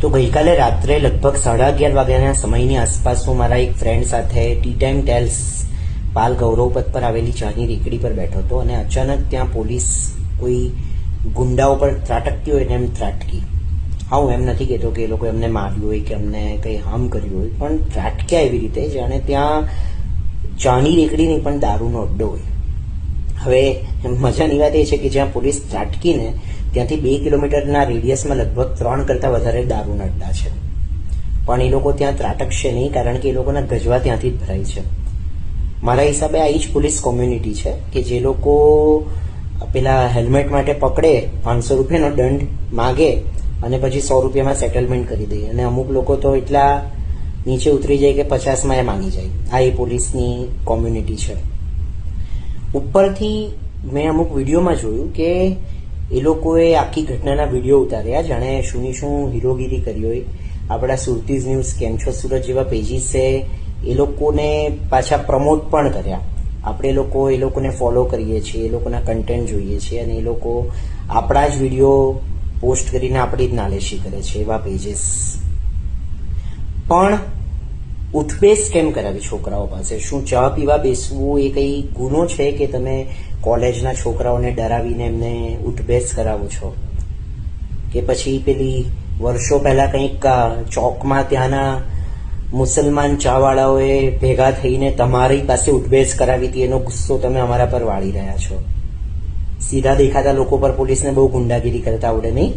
તો ગઈકાલે રાત્રે લગભગ સાડા અગિયાર વાગ્યાના સમયની આસપાસ હું મારા એક ફ્રેન્ડ સાથે tea time tales Pal Gaurav Path પર આવેલી ચાની રેકડી પર બેઠો હતો અને અચાનક ત્યાં પોલીસ કોઈ ગુંડાઓ પર ત્રાટકતી હોય ને એમ ત્રાટકી. હા, હું એમ નથી કહેતો કે એ લોકો એમને માર્યું હોય કે એમને કંઈ હાર્મ કર્યું હોય, પણ ત્રાટક્યા એવી રીતે જાણે ત્યાં ચાની રેકડી નહીં પણ દારૂનો અડ્ડો હોય. હવે મજાની વાત એ છે કે જ્યાં પોલીસ ત્રાટકીને ત્યાંથી બે કિલોમીટરના રેડિયસમાં લગભગ ત્રણ કરતાં વધારે દારૂ નડતા છે. પણ એ લોકો ત્યાં ત્રાટકશે નહીં કારણ કે એ લોકોના ગજવા ત્યાંથી જ ભરાય છે. મારા હિસાબે આ જ પોલીસ કોમ્યુનિટી છે કે જે લોકો પેલા હેલ્મેટ માટે પકડે, પાંચસો રૂપિયાનો દંડ માગે અને પછી સો રૂપિયામાં સેટલમેન્ટ કરી દે. અને અમુક લોકો તો એટલા નીચે ઉતરી જાય કે પચાસમાં એ માંગી જાય. આ એ પોલીસની કોમ્યુનિટી છે. ઉપરથી મેં અમુક વિડીયોમાં જોયું કે એ લોકોએ આખી ઘટનાના વીડિયો ઉતાર્યા, જાણે શુંની શું હીરોગીરી કરી હોય. આપણા સુરતીઝ ન્યૂઝ, કેમ છો સુરત જેવા પેજીસે એ લોકોને પાછા પ્રમોટ પણ કર્યા. આપણે લોકો એ લોકોને ફોલો કરીએ છીએ, એ લોકોના કન્ટેન્ટ જોઈએ છીએ અને એ લોકો આપણા જ વીડિયો પોસ્ટ કરીને આપણી જ નાલેશી કરે છે એવા પેજીસ પણ ઉઠબેસ કેમ કરાવી છોકરાઓ પાસે? શું ચા પીવા બેસવું? એ કઈ ગુનો છે કે તમે કોલેજના છોકરાઓને ડરાવીને એમને ઉઠબેસ કરાવો છો? કે પછી પેલી વર્ષો પહેલા કંઈક ચોકમાં ત્યાંના મુસલમાન ચાવાળાઓએ ભેગા થઈને તમારી પાસે ઉઠબેસ કરાવી હતી, એનો ગુસ્સો તમે અમારા પર વાળી રહ્યા છો. સીધા દેખાતા લોકો પર પોલીસને બહુ ગુંડાગીરી કરતા આવડે નહીં?